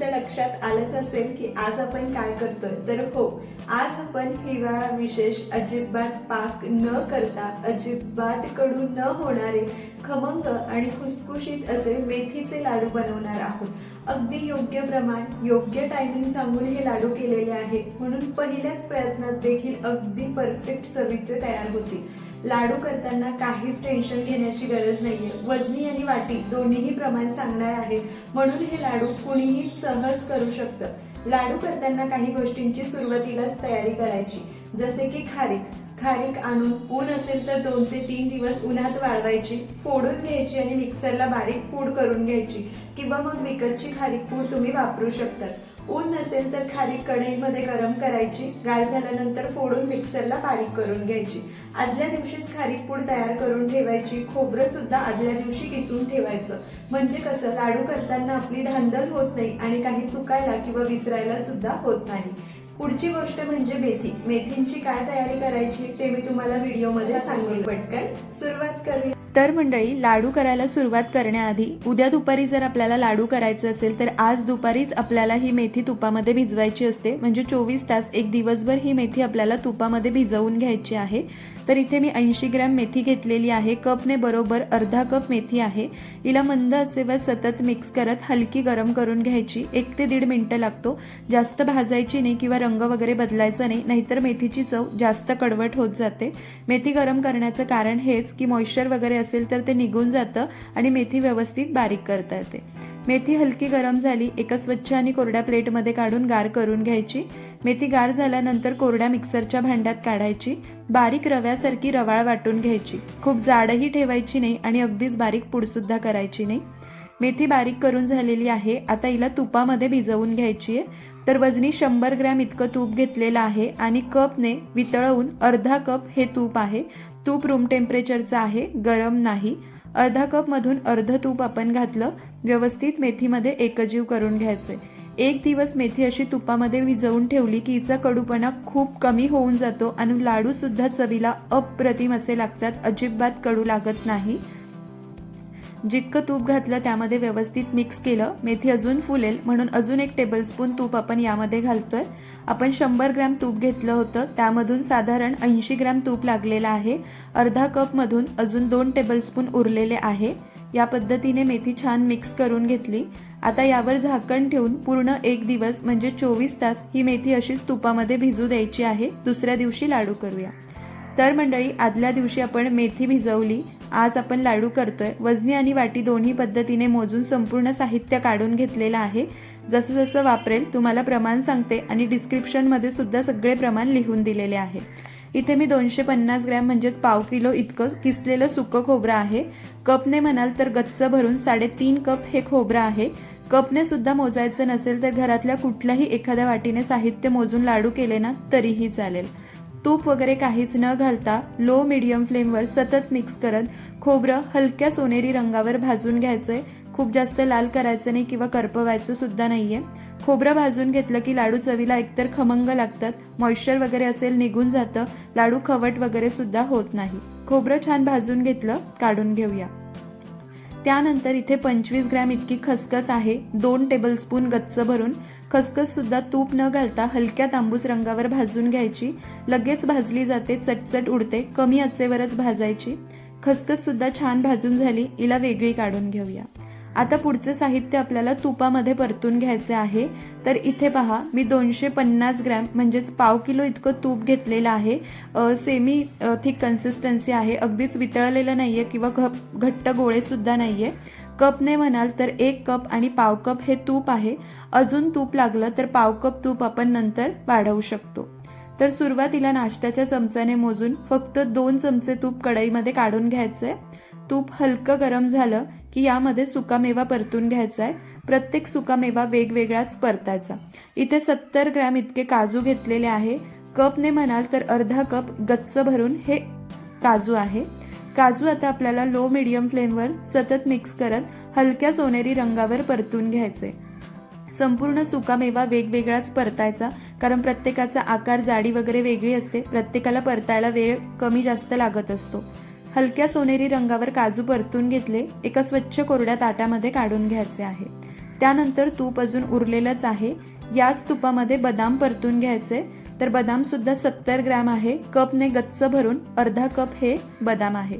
तुमच्या लक्षात आलंच असेल की आज आपण काय करतोय. तर हो आज आपण हिवाळा विशेष अजिबात पाक न करता अजिबात कडू न होणारे खमंग आणि खुसखुशीत असे मेथीचे लाडू बनवणार आहोत. अगदी योग्य प्रमाण योग्य टायमिंग सांगून हे लाडू केलेले आहे. म्हणून पहिल्याच प्रयत्नात देखील अगदी परफेक्ट चवीचे तयार होतील. लाडू करताना काहीच टेन्शन घेण्याची गरज नाहीये. वजनी आणि वाटी दोन्हीही प्रमाण सांगणार आहे. म्हणून हे लाडू कुणीही सहज करू शकतं. लाडू करताना काही गोष्टींची सुरुवातीलाच तयारी करायची. जसे की खारीक. खारीक आणून ऊन असेल तर दोन ते तीन दिवस उन्हात वाळवायची फोडून घ्यायची आणि मिक्सरला बारीक पूड करून घ्यायची. किंवा मग विकतची खारीक पूड तुम्ही वापरू शकतात. ऊन नसेल तर खारीक कढईमध्ये गरम करायची गार झाल्यानंतर फोडून मिक्सरला बारीक करून घ्यायची. आदल्या दिवशीच खारीक पूड तयार करून ठेवायची खोबरं सुद्धा आदल्या दिवशी किसून ठेवायचं. म्हणजे कसं लाडू करताना आपली धांदल होत नाही आणि काही चुकायला किंवा विसरायला सुद्धा होत नाही. पुढची गोष्ट म्हणजे मेथी. मेथींची काय तयारी करायची ते मी तुम्हाला व्हिडिओमध्ये सांगेल पटकन सुरुवात करूया. तर मंडळी लाडू करायला सुरुवात करण्याआधी उद्या दुपारी जर आपल्याला लाडू करायचं असेल तर आज दुपारीच आपल्याला ही मेथी तुपामध्ये भिजवायची असते. म्हणजे चोवीस तास एक दिवसभर ही मेथी आपल्याला तुपामध्ये भिजवून घ्यायची आहे. तर इथे मी ऐंशी ग्रॅम मेथी घेतलेली आहे. कपने बरोबर अर्धा कप मेथी आहे. हिला मंद आचेवर सतत मिक्स करत हलकी गरम करून घ्यायची. एक ते दीड मिनटं लागतो. जास्त भाजायची नाही किंवा रंग वगैरे बदलायचा नाही नाहीतर मेथीची चव जास्त कडवट होत जाते. मेथी गरम करण्याचं कारण हेच की मॉइश्चर वगैरे असेल तर ते निघून जातं आणि मेथी व्यवस्थित बारीक करता येते. मेथी हलकी गरम झाली एका स्वच्छ आणि कोरड्या प्लेटमध्ये काढून गार करून घ्यायची. मेथी गार झाल्यानंतर कोरड्या मिक्सरच्या भांड्यात काढायची. बारीक रव्यासारखी रवाळ वाटून घ्यायची. खूप जाडही ठेवायची नाही आणि अगदीच बारीक पूडसुद्धा करायची नाही. मेथी बारीक करून झालेली आहे. आता हिला तुपामध्ये भिजवून घ्यायची आहे. तर वजनी शंभर ग्रॅम इतकं तूप घेतलेलं आहे आणि कपने वितळवून अर्धा कप हे तूप आहे. तूप रूम टेम्परेचरचं आहे गरम नाही. अर्धा कपमधून अर्ध तूप आपण घातलं व्यवस्थित मेथीमध्ये एकजीव करून घ्यायचे. एक दिवस मेथी अशी तुपामध्ये विजवून ठेवली की हिचा कडूपणा खूप कमी होऊन जातो आणि लाडूसुद्धा चवीला अप्रतिम असे लागतात अजिबात कडू लागत नाही. जितकं तूप घातलं त्यामध्ये व्यवस्थित मिक्स केलं. मेथी अजून फुलेल म्हणून अजून एक टेबलस्पून तूप आपण यामध्ये घालतोय. आपण शंभर ग्रॅम तूप घेतलं होतं त्यामधून साधारण ऐंशी ग्रॅम तूप लागलेलं आहे. अर्धा कपमधून अजून दोन टेबलस्पून उरलेले आहे. या पद्धतीने मेथी छान मिक्स करून घेतली. आता यावर झाकण ठेवून पूर्ण एक दिवस म्हणजे चोवीस तास ही मेथी अशीच तुपामध्ये भिजू द्यायची आहे. दुसऱ्या दिवशी लाडू करूया. तर मंडळी आदल्या दिवशी आपण मेथी भिजवली. आज आपण लाडू करतोय. वजनी आणि वाटी दोन्ही पद्धतीने मोजून संपूर्ण साहित्य काढून घेतलेलं आहे. जसं जसं वापरेल तुम्हाला प्रमाण सांगते आणि डिस्क्रिप्शनमध्ये सुद्धा सगळे प्रमाण लिहून दिलेले आहे. इथे मी दोनशे पन्नास ग्रॅम म्हणजेच पाव किलो इतकं किसलेलं सुकं खोबरं आहे. कपने म्हणाल तर गच्च भरून साडेतीन कप हे खोबरं आहे. कपने सुद्धा मोजायचं नसेल तर घरातल्या कुठल्याही एखाद्या वाटीने साहित्य मोजून लाडू केले ना तरीही चालेल. तूप वगैरे काहीच न घालता लो मिडियम फ्लेमवर सतत मिक्स करत खोबरं हलक्या सोनेरी रंगावर भाजून घ्यायचं आहे खूप जास्त लाल करायचं नाही किंवा करपवायचं सुद्धा आहे खोबरं भाजून घेतलं की लाडू चवीला एकतर खमंग लागतात. मॉइश्चर वगैरे असेल निघून जातं. लाडू खवट वगैरे सुद्धा होत नाही. खोबरं छान भाजून घेतलं काढून घेऊया. त्यानंतर इथे पंचवीस ग्रॅम इतकी खसखस आहे. दोन टेबलस्पून गच्च भरून खसखससुद्धा तूप न घालता हलक्या तांबूस रंगावर भाजून घ्यायची. लगेच भाजली जाते चटचट उडते कमी आचेवरच भाजायची. खसखससुद्धा छान भाजून झाली हिला वेगळी काढून घेऊया. आता पुढचे साहित्य आपल्याला तुपामध्ये परतून घ्यायचे आहे. तर इथे पहा मी दोनशे पन्नास ग्रॅम म्हणजेच पाव किलो इतकं तूप घेतलेलं आहे. सेमी थिक कन्सिस्टन्सी आहे. अगदीच वितळलेलं नाही आहे किंवा घ घट्ट गोळेसुद्धा नाही आहे कपने म्हणाल तर एक कप आणि पाव कप हे तूप आहे. अजून तूप लागलं तर पाव कप तूप आपण नंतर वाढवू शकतो. तर सुरुवातीला नाश्त्याच्या चमच्याने मोजून फक्त दोन चमचे तूप कढईमध्ये काढून घ्यायचं आहे तूप हलकं गरम झालं की यामध्ये सुकामेवा परतून घ्यायचा आहे. प्रत्येक सुकामेवा वेगवेगळाच परतायचा. इथे सत्तर ग्रॅम इतके काजू घेतलेले आहे. कपने म्हणाल तर अर्धा कप गच्च भरून हे काजू आहे. काजू आता आपल्याला लो मिडियम फ्लेमवर सतत मिक्स करत हलक्या सोनेरी रंगावर परतून घ्यायचे. संपूर्ण सुकामेवा वेगवेगळाच परतायचा कारण प्रत्येकाचा आकार जाडी वगैरे वेगळी असते. प्रत्येकाला परतायला वेळ कमी जास्त लागत असतो. हलक्या सोनेरी रंगावर काजू परतून घेतले एका स्वच्छ कोरड्या ताटामध्ये काढून घ्यायचे आहे. त्यानंतर तूप अजून उरलेलंच आहे. याच तुपामध्ये बदाम परतून घ्यायचे. तर बदामसुद्धा सत्तर ग्रॅम आहे. कपने गच्च भरून अर्धा कप हे बदाम आहे.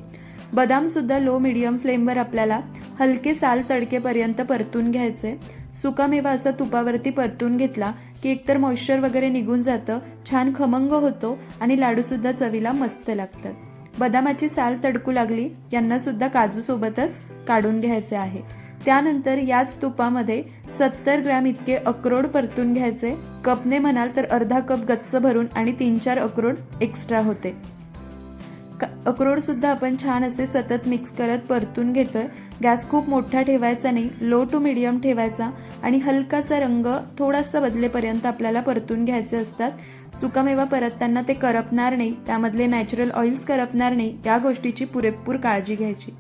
बदामसुद्धा लो मिडियम फ्लेमवर आपल्याला हलके साल तडकेपर्यंत परतून घ्यायचे. सुकामेवा असा तुपावरती परतून घेतला की एकतर मॉइश्चर वगैरे निघून जातं छान खमंग होतो आणि लाडूसुद्धा चवीला मस्त लागतात. बदामाची साल तडकू लागली यांना सुद्धा काजूसोबतच काढून घ्यायचे आहे. त्यानंतर याच तुपामध्ये सत्तर ग्रॅम इतके अक्रोड परतून घ्यायचे. कपने म्हणाल तर अर्धा कप गच्च भरून आणि तीन चार अक्रोड एक्स्ट्रा होते. अक्रोडसुद्धा आपण छान असे सतत मिक्स करत परतून घेतोय. गॅस खूप मोठा ठेवायचा नाही लो टू मिडियम ठेवायचा आणि हलकासा रंग थोडासा बदलेपर्यंत आपल्याला परतून घ्यायचे असतात. सुकामेवा परतताना ते करपणार नाही त्यामधले नॅचरल ऑइल्स करपणार नाही या गोष्टीची पुरेपूर काळजी घ्यायची.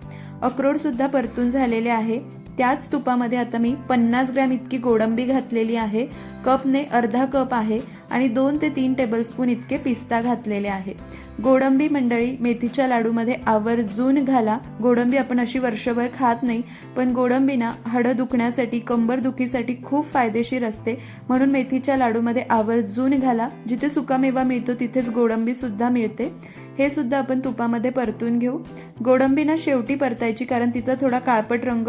अक्रोडसुद्धा परतून झालेले आहे. त्याच तुपामध्ये आता मी पन्नास ग्रॅम इतकी गोडंबी घातलेली आहे. कपने अर्धा कप आहे. आणि दोन ते तीन टेबलस्पून इतके पिस्ता घातलेले आहे. गोडंबी मंडळी मेथीच्या लाडूमध्ये आवर्जून घाला. गोडंबी आपण अशी वर्षभर खात नाही पण गोडंबीना हाडं दुखण्यासाठी कंबर दुखीसाठी खूप फायदेशीर असते. म्हणून मेथीच्या लाडूमध्ये आवर्जून घाला. जिथे सुकामेवा मिळतो तिथेच गोडंबी सुद्धा मिळते. हे सुद्धा आपण तुपामध्ये परतून घेऊ. गोडंबीना शेवटी परतायची कारण तिचा थोडा काळपट रंग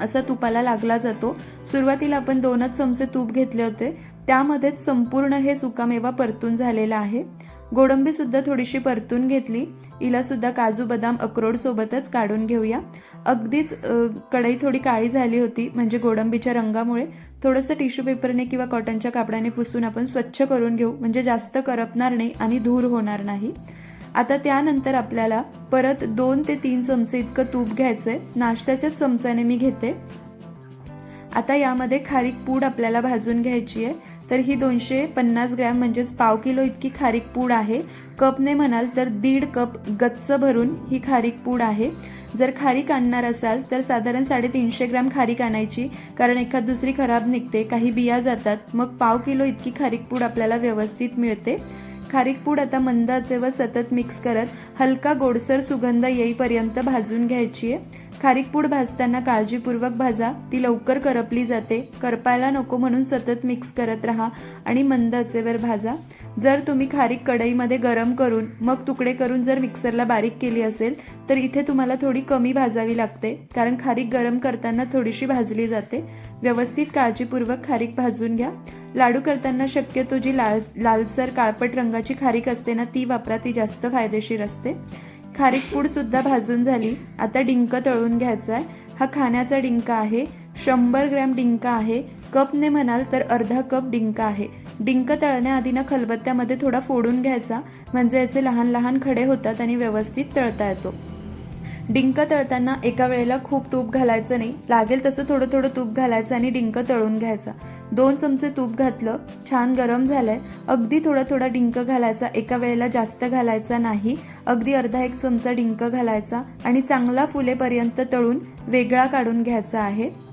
असा तुपाला लागला जातो. सुरुवातीला आपण दोनच चमचे तूप घेतले होते. त्यामध्येच संपूर्ण हे सुकामेवा परतून झालेला आहे. गोडंबी सुद्धा थोडीशी परतून घेतली. हिला सुद्धा काजू बदाम अक्रोड सोबतच काढून घेऊया. अगदीच कढई थोडी काळी झाली होती म्हणजे गोडंबीच्या रंगामुळे. थोडंसं टिश्यू पेपरने किंवा कॉटनच्या कापडाने पुसून आपण स्वच्छ करून घेऊ. म्हणजे जास्त करपणार नाही आणि धूर होणार नाही. आता त्यानंतर आपल्याला परत दोन ते तीन चमचे इतकं तूप घ्यायचंय. नाश्त्याच्याच चमच्याने मी घेते. आता यामध्ये खारीक पूड आपल्याला भाजून घ्यायची आहे तर ही दोनशे पन्नास ग्रॅम म्हणजेच पाव किलो इतकी खारीक पूड आहे. कपने म्हणाल तर दीड कप गच्च भरून ही खारीक पूड आहे. जर खारीक आणणार असाल तर साधारण साडेतीनशे ग्रॅम खारीक आणायची कारण एखाद दुसरी खराब निघते काही बिया जातात मग पाव किलो इतकी खारीक पूड आपल्याला व्यवस्थित मिळते. खारीक पूड आता मंदाचे व सतत मिक्स करत हलका गोडसर सुगंध येईपर्यंत भाजून घ्यायची आहे खारीक पूड भाजताना काळजीपूर्वक भाजा. ती लवकर करपली जाते. करपायला नको म्हणून सतत मिक्स करत राहा आणि मंद असेवर भाजा. जर तुम्ही खारीक कढईमध्ये गरम करून मग तुकडे करून जर मिक्सरला बारीक केली असेल तर इथे तुम्हाला थोडी कमी भाजावी लागते. कारण खारीक गरम करताना थोडीशी भाजली जाते. व्यवस्थित काळजीपूर्वक खारीक भाजून घ्या. लाडू करताना शक्यतो जी लाल लालसर काळपट रंगाची खारीक असते ना ती वापरा. ती जास्त फायदेशीर असते. खारीक पूडसुद्धा भाजून झाली. आता डिंक तळून घ्यायचा आहे हा खाण्याचा डिंक आहे. शंभर ग्रॅम डिंक आहे. कपने म्हणाल तर अर्धा कप डिंक आहे. डिंक तळण्याआधी ना खलबत्त्यामध्ये थोडा फोडून घ्यायचा. म्हणजे याचे लहान लहान खडे होतात आणि व्यवस्थित तळता येतो. डिंक तळताना एका वेळेला खूप तूप घालायचं नाही. लागेल तसं थोडं थोडं तूप घालायचं आणि डिंक तळून घ्यायचा. दोन चमचे तूप घातलं छान गरम झालंय. अगदी थोडा थोडा डिंक घालायचा एका वेळेला जास्त घालायचा नाही. अगदी अर्धा एक चमचा डिंक घालायचा आणि चांगला फुलेपर्यंत तळून वेगळा काढून घ्यायचा आहे.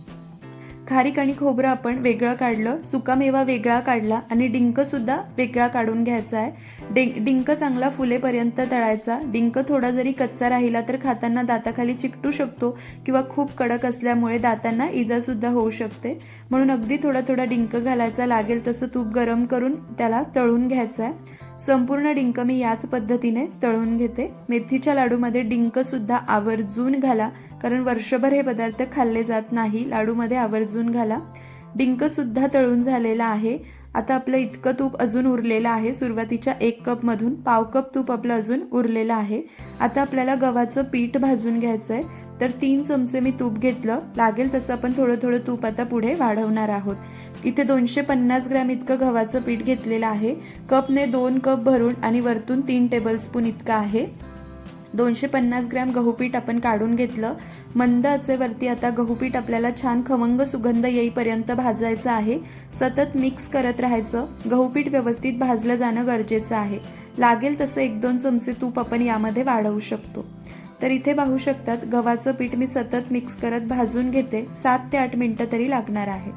खारीक आणि खोबरं आपण वेगळं काढलं सुकामेवा वेगळा काढला आणि डिंकसुद्धा वेगळा काढून घ्यायचा आहे. डिंक डिंक चांगला फुलेपर्यंत तळायचा. डिंक थोडा जरी कच्चा राहिला तर खाताना दाताखाली चिकटू शकतो किंवा खूप कडक असल्यामुळे दातांना इजासुद्धा होऊ शकते. म्हणून अगदी थोडा थोडा डिंक घालायचा लागेल तसं तूप गरम करून त्याला तळून घ्यायचं आहे. संपूर्ण डिंक मी याच पद्धतीने तळून घेते. मेथीच्या लाडूमध्ये डिंकसुद्धा आवर्जून घाला. कारण वर्षभर हे पदार्थ खाल्ले जात नाही लाडूमध्ये आवर्जून घाला. डिंकसुद्धा तळून झालेला आहे. आता आपलं इतकं तूप अजून उरलेलं आहे. सुरुवातीच्या एक कपमधून पाव कप तूप आपलं अजून उरलेलं आहे. आता आपल्याला गव्हाचं पीठ भाजून घ्यायचं आहे तर तीन चमचे मी तूप घेतलं. लागेल तसं आपण थोडं थोडं तूप आता पुढे वाढवणार आहोत. इथे दोनशे पन्नास ग्रॅम इतकं गव्हाचं पीठ घेतलेलं आहे. कपने दोन कप भरून आणि वरतून तीन टेबलस्पून इतकं आहे. दोनशे पन्नास ग्रॅम गहूपीठ आपण काढून घेतलं. मंद आचेवरती आता गहूपीठ आपल्याला छान खमंग सुगंध येईपर्यंत भाजायचं आहे. सतत मिक्स करत राहायचं. गहूपीठ व्यवस्थित भाजलं जाणं गरजेचं आहे. लागेल तसं एक दोन चमचे तूप आपण यामध्ये वाढवू शकतो. तर इथे पाहू शकतात गव्हाचं पीठ मी सतत मिक्स करत भाजून घेते. सात ते आठ मिनटं तरी लागणार आहे.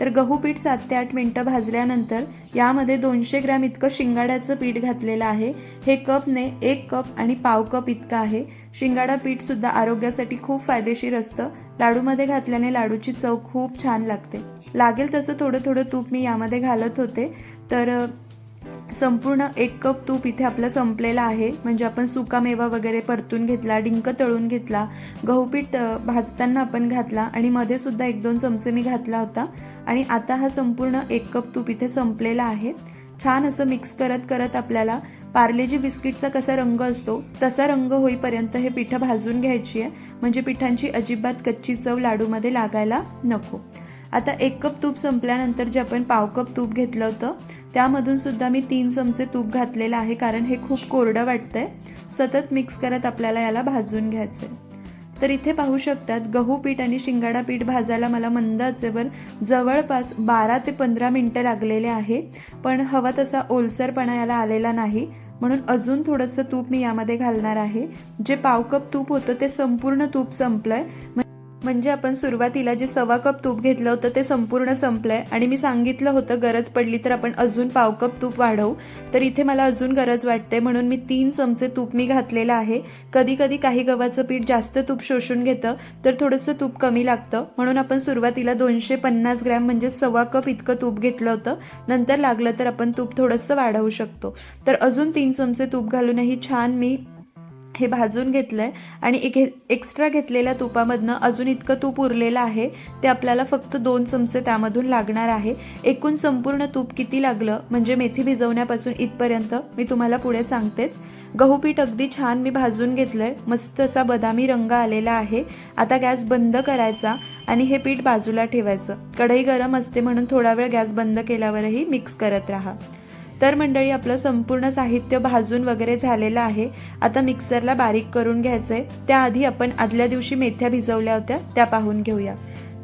तर गहू पीठ सात ते आठ मिनटं भाजल्यानंतर यामध्ये दोनशे ग्रॅम इतकं शिंगाड्याचं पीठ घातलेलं आहे. हे कपने एक कप आणि पाव कप इतकं आहे. शिंगाडा पीठसुद्धा आरोग्यासाठी खूप फायदेशीर असतं. लाडूमध्ये घातल्याने लाडूची चव खूप छान लागते. लागेल तसं थोडं थोडं तूप मी यामध्ये घालत होते. तर संपूर्ण एक कप तूप इथे आपलं संपलेलं आहे. म्हणजे आपण सुकामेवा वगैरे परतून घेतला डिंक तळून घेतला गहूपीठ भाजताना आपण घातला आणि मध्ये सुद्धा एक दोन चमचे मी घातला होता. आणि आता हा संपूर्ण एक कप तूप इथे संपलेला आहे. छान असं मिक्स करत करत आपल्याला पार्लेजी बिस्किटचा कसा रंग असतो तसा रंग होईपर्यंत हे पिठं भाजून घ्यायची आहे म्हणजे पिठांची अजिबात कच्ची चव लाडूमध्ये लागायला नको. आता एक कप तूप संपल्यानंतर जे आपण पाव कप तूप घेतलं होतं त्यामधून सुद्धा मी तीन चमचे तूप घातलेलं आहे कारण हे खूप कोरडं वाटतंय. सतत मिक्स करत आपल्याला याला भाजून घ्यायचं आहे तर इथे पाहू शकतात गहू पीठ आणि शिंगाडा पीठ भाजायला मला मंद आचेवर जवळपास बारा ते पंधरा मिनटं लागलेले आहे पण हवा तसा ओलसरपणा याला आलेला नाही. म्हणून अजून थोडंसं तूप मी यामध्ये घालणार आहे. जे पाव कप तूप होतं ते संपूर्ण तूप संपलंय. आहे म्हणजे आपण सुरुवातीला जे सव्वा कप तूप घेतलं होतं ते संपूर्ण संपलंय. आणि मी सांगितलं होतं गरज पडली तर आपण अजून पाव कप तूप वाढवू. तर इथे मला अजून गरज वाटते म्हणून मी तीन चमचे तूप मी घातलेलं आहे. कधी कधी काही गव्हाचं पीठ जास्त तूप शोषून घेतं तर थोडंसं तूप कमी लागतं. म्हणून आपण सुरुवातीला दोनशे पन्नास ग्रॅम म्हणजे सव्वा कप इतकं तूप घेतलं होतं. नंतर लागलं तर आपण तूप थोडंसं वाढवू शकतो. तर अजून तीन चमचे तूप घालूनही छान मी हे भाजून घेतलं आहे आणि एक एक्स्ट्रा घेतलेल्या तुपामधनं अजून इतकं तूप उरलेलं आहे ते आपल्याला फक्त दोन चमचे त्यामधून लागणार आहे. एकूण संपूर्ण तूप किती लागलं म्हणजे मेथी भिजवण्यापासून इथपर्यंत मी तुम्हाला पुढे सांगतेच. गहू पीठ अगदी छान मी भाजून घेतलं आहे मस्त असा बदामी रंग आलेला आहे. आता गॅस बंद करायचा आणि हे पीठ बाजूला ठेवायचं. कढई गरम असते म्हणून थोडा वेळ गॅस बंद केल्यावरही मिक्स करत राहा. तर मंडळी आपलं संपूर्ण साहित्य भाजून वगैरे झालेलं आहे. आता मिक्सरला बारीक करून घ्यायचंय. त्याआधी आपण आदल्या दिवशी मेथ्या भिजवल्या होत्या त्या पाहून घेऊया.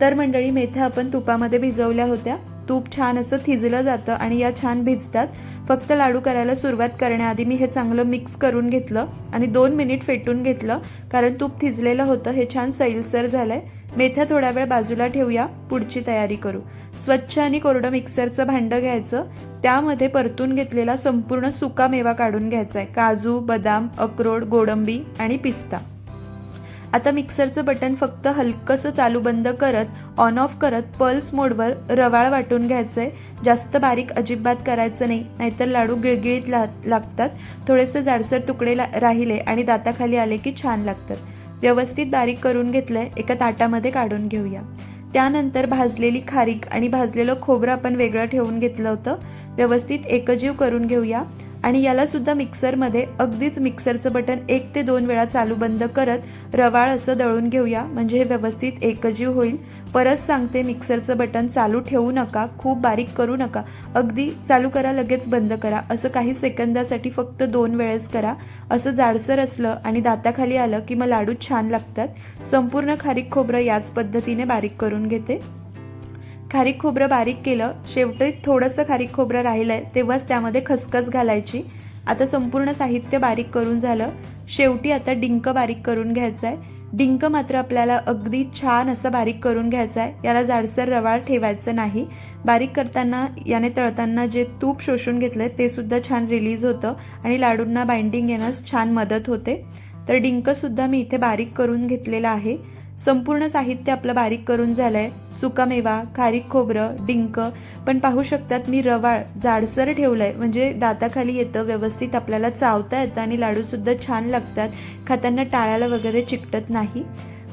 तर मंडळी मेथ्या आपण तुपामध्ये भिजवल्या होत्या. तूप छान असं थिजलं जातं आणि या छान भिजतात. फक्त लाडू करायला सुरुवात करण्याआधी मी हे चांगलं मिक्स करून घेतलं आणि दोन मिनिट फेटून घेतलं. कारण तूप थिजलेलं होतं हे छान सैलसर झालंय. मेथ्या थोडा वेळ बाजूला ठेवूया पुढची तयारी करू. स्वच्छ आणि कोरडं मिक्सरचं भांडं घ्यायचं त्यामध्ये परतून घेतलेला संपूर्ण सुका मेवा काढून घ्यायचा आहे. काजू बदाम अक्रोड गोडंबी आणि पिस्ता. आता मिक्सरचं बटन फक्त हलकंसं चालू बंद करत ऑन ऑफ करत पल्स मोडवर रवाळ वाटून घ्यायचं आहे. जास्त बारीक अजिबात करायचं नाही नाहीतर लाडू गिळगिळीत ला लागतात. थोडेसे जाडसर तुकडे ला- राहिले आणि दाताखाली आले की छान लागतात. व्यवस्थित बारीक करून घेतलंय एका ताटामध्ये काढून घेऊया. त्यानंतर भाजलेली खारीक आणि भाजलेलं खोबरं आपण वेगळं ठेवून घेतलं होतं. व्यवस्थित एकजीव करून घेऊया. आणि याला सुद्धा मिक्सरमध्ये अगदीच मिक्सरचं बटन एक ते दोन वेळा चालू बंद करत रवाळ असं दळून घेऊया. म्हणजे हे व्यवस्थित एकजीव होईल. परत सांगते मिक्सरचं बटन चालू ठेवू नका खूप बारीक करू नका. अगदी चालू करा लगेच बंद करा. असं काही सेकंदासाठी फक्त दोन वेळेस करा. असं जाडसर असलं आणि दाताखाली आलं की मग लाडू छान लागतात. संपूर्ण खारीक खोबरं याच पद्धतीने बारीक करून घेते. खारीक खोबरं बारीक केलं शेवटी थोडंसं खारीक खोबरं राहिलं आहे तेव्हाच त्यामध्ये खसखस घालायची. आता संपूर्ण साहित्य बारीक करून झालं. शेवटी आता डिंक बारीक करून घ्यायचं आहे डिंक मात्र आपल्याला अगदी छान असं बारीक करून घ्यायचं आहे. याला जाडसर रवाळ ठेवायचं नाही. बारीक करताना याने तळताना जे तूप शोषून घेतलं ते सुद्धा छान रिलीज होतं आणि लाडूंना बाइंडिंग येण्यास छान मदत होते. तर डिंकसुद्धा मी इथे बारीक करून घेतलेलं आहे. संपूर्ण साहित्य आपलं बारीक करून झालंय. सुकामेवा खारीक खोबरं डिंक. पण पाहू शकतात मी रवाळ जाडसर ठेवलंय. म्हणजे दाताखाली येतं व्यवस्थित आपल्याला चावता येतं आणि लाडूसुद्धा छान लागतात. खाताना टाळ्याला वगैरे चिकटत नाही.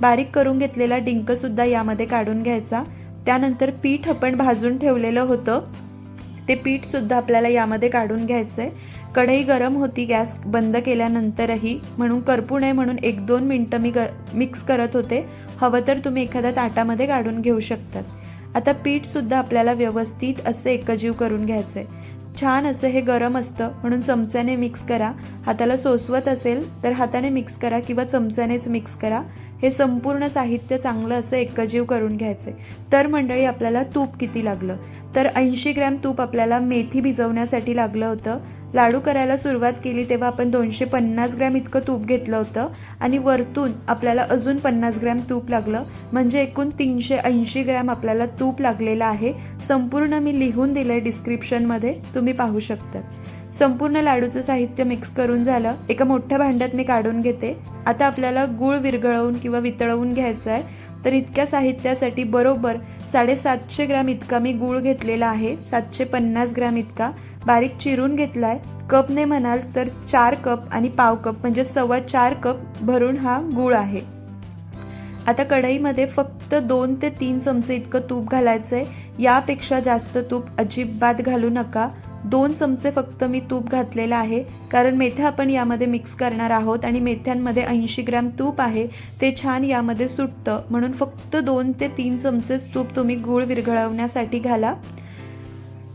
बारीक करून घेतलेला डिंकसुद्धा यामध्ये काढून घ्यायचा. त्यानंतर पीठ आपण भाजून ठेवलेलं होतं. ते पीठ सुद्धा आपल्याला यामध्ये काढून घ्यायचंय. कढई गरम होती गॅस बंद केल्यानंतरही म्हणून करपू नये म्हणून एक दोन मिनटं मी ग मिक्स करत होते. हवं तर तुम्ही एखाद्या ताटामध्ये काढून घेऊ शकतात. आता पीठसुद्धा आपल्याला व्यवस्थित असं एकजीव करून घ्यायचंय. छान असं हे गरम असतं म्हणून चमच्याने मिक्स करा. हाताला सोसवत असेल तर हाताने मिक्स करा किंवा चमच्यानेच मिक्स करा. हे संपूर्ण साहित्य चांगलं असं एकजीव करून घ्यायचे तर मंडळी आपल्याला तूप किती लागलं? तर ऐंशी ग्रॅम तूप आपल्याला मेथी भिजवण्यासाठी लागलं होतं. लाडू करायला सुरुवात केली तेव्हा आपण दोनशे पन्नास ग्रॅम इतकं तूप घेतलं होतं आणि वरतून आपल्याला अजून पन्नास ग्रॅम तूप लागलं. म्हणजे एकूण तीनशे ऐंशी ग्रॅम आपल्याला तूप लागलेलं आहे. संपूर्ण मी लिहून दिलं आहे डिस्क्रिप्शनमध्ये तुम्ही पाहू शकता संपूर्ण लाडूचं साहित्य मिक्स करून झालं. एका मोठ्या भांड्यात मी काढून घेते. आता आपल्याला गूळ विरघळवून किंवा वितळवून घ्यायचं आहे तर इतक्या साहित्यासाठी बरोबर साडेसातशे ग्रॅम इतका मी गूळ घेतलेला आहे. सातशे पन्नास ग्रॅम इतका. बारीक चिरून घेतलाय. कपने म्हणाल तर चार कप आणि पाव कप म्हणजे सव्वा चार कप भरून हा गूळ आहे. आता कढईमध्ये फक्त दोन ते तीन चमचे इतकं तूप घालायचं आहे यापेक्षा जास्त तूप अजिबात घालू नका. दोन चमचे फक्त मी तूप घातलेलं आहे कारण मेथ्या आपण यामध्ये मिक्स करणार आहोत आणि मेथ्यांमध्ये ऐंशी ग्रॅम तूप आहे. ते छान यामध्ये सुटतं म्हणून फक्त दोन ते तीन चमचेच तूप तुम्ही गूळ विरघळवण्यासाठी घाला.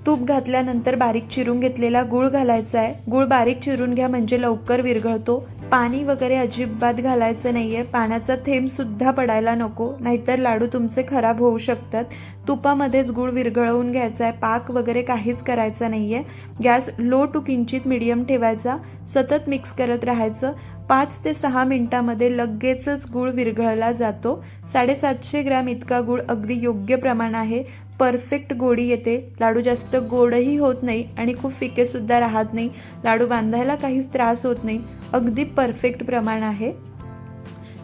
तूप घातल्यानंतर बारीक चिरून घेतलेला गूळ घालायचा आहे. गूळ बारीक चिरून घ्या म्हणजे लवकर विरघळतो. पाणी वगैरे अजिबात घालायचं नाही आहे पाण्याचा थेंबसुद्धा पडायला नको. नाहीतर लाडू तुमचे खराब होऊ शकतात. तुपामध्येच गूळ विरघळवून घ्यायचा आहे. पाक वगैरे काहीच करायचा नाही आहे गॅस लो टू किंचित मिडियम ठेवायचा. सतत मिक्स करत राहायचं. पाच ते सहा मिनिटामध्ये लगेचच गूळ विरघळला जातो. साडेसातशे ग्रॅम इतका गूळ अगदी योग्य प्रमाण आहे. परफेक्ट गोडी येते. लाडू जास्त गोडही होत नाही आणि खूप फिकेसुद्धा राहत नाही. लाडू बांधायला काहीच त्रास होत नाही. अगदी परफेक्ट प्रमाण आहे.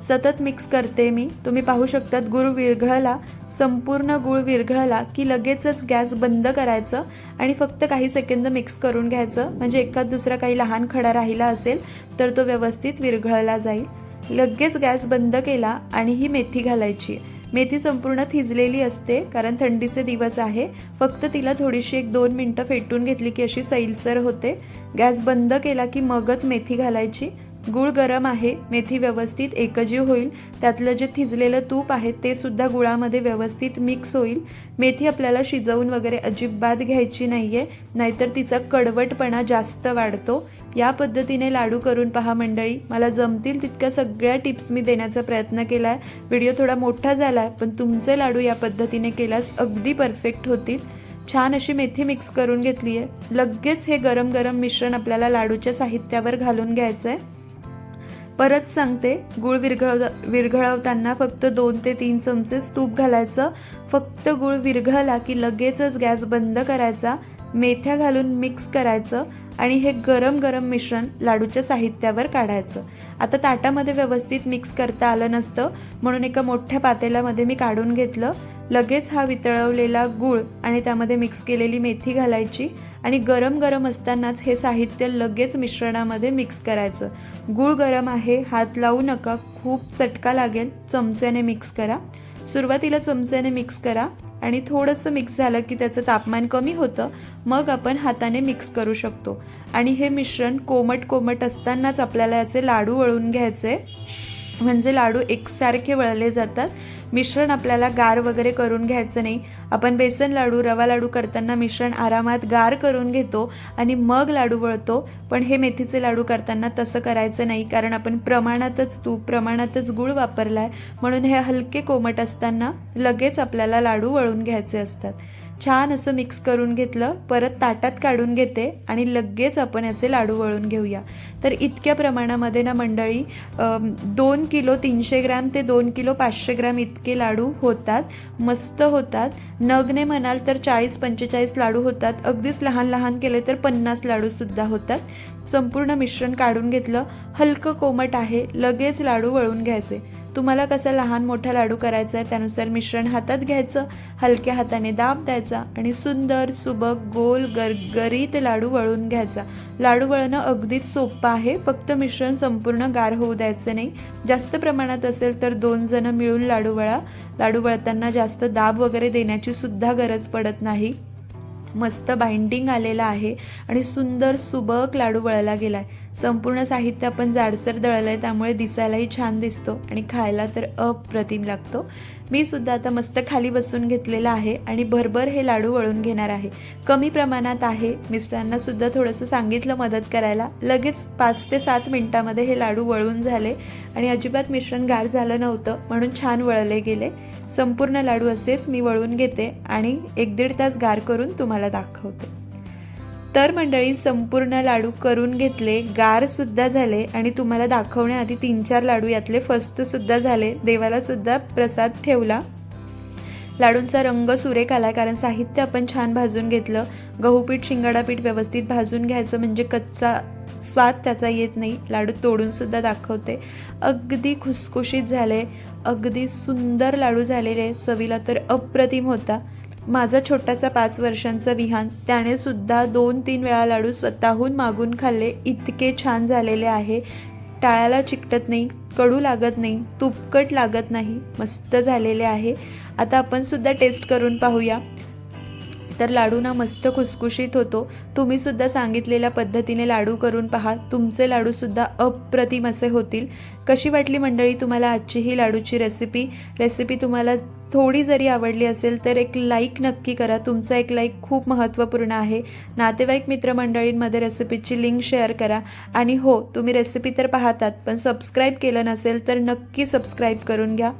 सतत मिक्स करते मी. तुम्ही पाहू शकतात गुळ विरघळला संपूर्ण गुळ विरघळला की लगेचच गॅस बंद करायचं आणि फक्त काही सेकंद मिक्स करून घ्यायचं. म्हणजे एखाद दुसरा काही लहान खडा राहिला असेल तर तो व्यवस्थित विरघळला जाईल. लगेच गॅस बंद केला आणि ही मेथी घालायची. मेथी संपूर्ण थिजलेली असते कारण थंडीचे दिवस आहे. फक्त तिला थोडीशी एक दोन मिनटं फेटून घेतली की अशी सैलसर होते. गॅस बंद केला की मगच मेथी घालायची. गूळ गरम आहे मेथी व्यवस्थित एकजीव होईल. त्यातलं जे थिजलेलं तूप आहे ते सुद्धा गुळामध्ये व्यवस्थित मिक्स होईल. मेथी आपल्याला शिजवून वगैरे अजिबात घ्यायची नाही आहे नाहीतर तिचा कडवटपणा जास्त वाढतो. या पद्धतीने लाडू करून पहा मंडळी. मला जमतील तितक्या सगळ्या टिप्स मी देण्याचा प्रयत्न केला आहे व्हिडिओ थोडा मोठा झाला आहे पण तुमचे लाडू या पद्धतीने केल्यास अगदी परफेक्ट होतील. छान अशी मेथी मिक्स करून घेतली आहे लगेच हे गरम गरम मिश्रण आपल्याला लाडूच्या साहित्यावर घालून घ्यायचं आहे परत सांगते गूळ विरघळव विरघळवताना फक्त दोन ते तीन चमचेच तूप घालायचं. फक्त गूळ विरघळला की लगेचच गॅस बंद करायचा. मेथ्या घालून मिक्स करायचं. आणि हे गरम गरम मिश्रण लाडूच्या साहित्यावर काढायचं. आता ताटामध्ये व्यवस्थित मिक्स करता आलं नसतं म्हणून एका मोठ्या पातेल्यामध्ये मी काढून घेतलं. लगेच हा वितळवलेला गूळ आणि त्यामध्ये मिक्स केलेली मेथी घालायची आणि गरम गरम असतानाच हे साहित्य लगेच मिश्रणामध्ये मिक्स करायचं. गूळ गरम आहे हात लावू नका खूप चटका लागेल चमच्याने मिक्स करा. सुरुवातीला चमच्याने मिक्स करा. आणि थोडंसं मिक्स झालं की त्याचं तापमान कमी होतं मग आपण हाताने मिक्स करू शकतो. आणि हे मिश्रण कोमट कोमट असतानाच आपल्याला याचे लाडू वळून घ्यायचे. म्हणजे लाडू एकसारखे वळले जातात. मिश्रण आपल्याला गार वगैरे करून घ्यायचं नाही. आपण बेसन लाडू रवा लाडू करताना मिश्रण आरामात गार करून घेतो आणि मग लाडू वळतो. पण हे मेथीचे लाडू करताना तसं करायचं नाही कारण आपण प्रमाणातच तूप प्रमाणातच गूळ वापरला आहे म्हणून हे हलके कोमट असताना लगेच आपल्याला लाडू वळून घ्यायचे असतात. छान असं मिक्स करून घेतलं परत ताटात काढून घेते आणि लगेच आपण याचे लाडू वळून घेऊया. तर इतक्या प्रमाणामध्ये ना मंडळी दोन किलो तीनशे ग्रॅम ते दोन किलो पाचशे ग्रॅम इतके लाडू होतात मस्त होतात. नगने म्हणाल तर चाळीस पंचेचाळीस लाडू होतात. अगदीच लहान लहान केले तर पन्नास लाडूसुद्धा होतात. संपूर्ण मिश्रण काढून घेतलं. हलकं कोमट आहे. लगेच लाडू वळून घ्यायचे. तुम्हाला कसा लहान मोठा लाडू करायचा आहे त्यानुसार मिश्रण हातात घ्यायचं हलक्या हाताने दाब द्यायचा आणि सुंदर सुबक गोल गरगरीत लाडू वळून घ्यायचा. लाडू वळणं अगदीच सोपं आहे फक्त मिश्रण संपूर्ण गार होऊ द्यायचं नाही. जास्त प्रमाणात असेल तर दोन जण मिळून लाडू वळा. लाडू वळताना जास्त दाब वगैरे देण्याची सुद्धा गरज पडत नाही. मस्त बाइंडिंग आलेलं आहे आणि सुंदर सुबक लाडू वळला गेला आहे संपूर्ण साहित्य आपण जाडसर दळलं आहे त्यामुळे दिसायलाही छान दिसतो आणि खायला तर अप्रतिम लागतो. मी सुद्धा आता मस्त खाली बसून घेतलेलं आहे आणि भरभर हे लाडू वळून घेणार आहे. कमी प्रमाणात आहे. मिस्टरांना सुद्धा थोडंसं सांगितलं मदत करायला. लगेच पाच ते सात मिनटामध्ये हे लाडू वळून झाले आणि अजिबात मिश्रण गार झालं नव्हतं म्हणून छान वळले गेले. संपूर्ण लाडू असेच मी वळून घेते आणि एक दीड तास गार करून तुम्हाला दाखवते. तर मंडळी संपूर्ण लाडू करून घेतले गारसुद्धा झाले आणि तुम्हाला दाखवण्याआधी तीन चार लाडू यातले फस्तसुद्धा झाले. देवालासुद्धा प्रसाद ठेवला. लाडूंचा रंग सुरेख आला कारण साहित्य आपण छान भाजून घेतलं. गहूपीठ शिंगाडापीठ व्यवस्थित भाजून घ्यायचं म्हणजे कच्चा स्वाद त्याचा येत नाही. लाडू तोडूनसुद्धा दाखवते. अगदी खुसखुशीत झाले. अगदी सुंदर लाडू झालेले. चवीला तर अप्रतिम होता. माझा छोटासा पाच वर्षांचा विहान त्याने सुद्धा दोन तीन वेळा लाडू स्वतःहून मागून खाल्ले. इतके छान झालेले आहे. टाळाला चिकटत नाही कडू लागत नाही तुपकट लागत नाही मस्त झालेले आहे. आता आपण सुद्धा टेस्ट करून पाहूया. तर लाडू ना मस्त खुसखुशीत होतो. तुम्ही सुद्धा सांगितलेल्या पद्धतीने लाडू करून पहा. तुमचे लाडूसुद्धा अप्रतिम असे होतील. कशी वाटली मंडळी तुम्हाला आजची ही लाडूची रेसिपी रेसिपी तुम्हाला थोडी जरी आवडली असेल तर एक लाईक नक्की करा. तुमचा एक लाईक खूप महत्त्वपूर्ण आहे. नातेवाईक मित्रमंडळींमध्ये रेसिपीची लिंक शेअर करा. आणि हो तुम्ही रेसिपी तर पाहतात पण सबस्क्राईब केलं नसेल तर नक्की सबस्क्राईब करून घ्या.